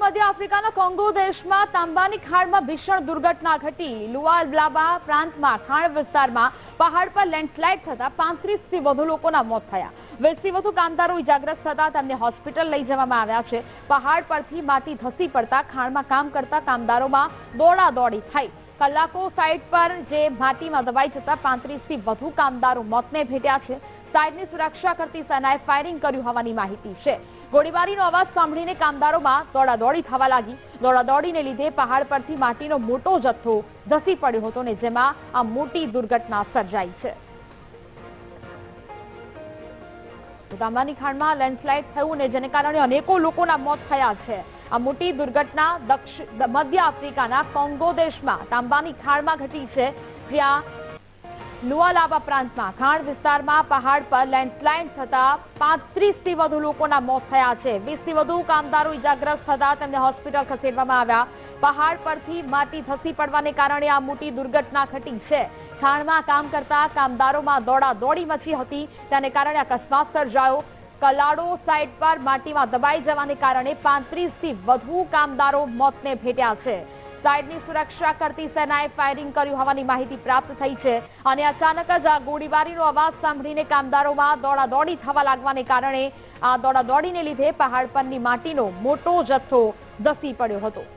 મધ્ય આફ્રિકાના કોંગો દેશમાં તાંબાની ખાણમાં ભીષણ દુર્ઘટના ઘટી. લુઆબ્લાબા પ્રાંતમાં ખાણ વિસ્તારમાં પહાડ પર લેન્ડસ્લાઇડ થતા પાંત્રીસથી વધુ લોકોના મોત થયા. વીસથી વધુ કામદારો ઇજાગ્રસ્ત થતા તેમને હોસ્પિટલ લઈ જવામાં આવ્યા છે. પહાડ પરથી માટી ધસી પડતા ખાણમાં કામ કરતા કામદારોમાં દોડાદોડી થઈ. કલાકો સાઇટ પર જે માટીમાં દબાઈ જતા પાંત્રીસથી વધુ કામદારો મોતને ભેટ્યા છે. સાઇટની સુરક્ષા કરતી સેનાએ ફાયરિંગ કર્યું હોવાની માહિતી છે. ગોળીબારીનો અવાજ સાંભળીને કામદારોમાં દોડાદોડી થવા લાગી. દોડાદોડીને લીધે પહાડ પરથી માટીનો મોટો જથ્થો ધસી પડ્યો હતો ને જેમાં આ મોટી દુર્ઘટના સર્જાઈ છે. તાંબાની ખાણમાં લેન્ડસ્લાઇડ થયું ને જેને કારણે અનેકો લોકોના મોત થયા છે. આ મોટી દુર્ઘટના દક્ષિણ, મધ્ય આફ્રિકાના કોંગો દેશમાં તાંબાની ખાણમાં ઘટી છે. જ્યાં લુઆલાબા પ્રાંતમાં, ખાણ વિસ્તારમાં પહાડ પર લેન્ડસ્લાઇડ થતા પાંત્રીસથી વધુ લોકોના મોત થયા છે. વીસથી વધુ કામદારો ઇજાગ્રસ્ત થતા તેમને હોસ્પિટલ ખસેડવામાં આવ્યા. પહાડ પરથી માટી ધસી પડવાને કારણે આ મોટી દુર્ઘટના ઘટી છે. ખાણમાં કામ કરતા કામદારોમાં દોડાદોડી મચી હતી. તેને કારણે અકસ્માત સર્જાયો. કલાડો સાઇટ પર માટીમાં દબાઈ જવાને કારણે પાંત્રીસથી વધુ કામદારો મોતને ભેટ્યા છે. સાઇડની સુરક્ષા કરતી સેનાએ ફાયરિંગ કર્યું હોવાની માહિતી પ્રાપ્ત થઈ છે. અને અચાનક જ આ ગોળીબારીનો અવાજ સાંભળીને કામદારોમાં દોડાદોડી થવા લાગવાને કારણે આ દોડાદોડીને લીધે પહાડ પરની માટીનો મોટો જથ્થો ધસી પડ્યો હતો.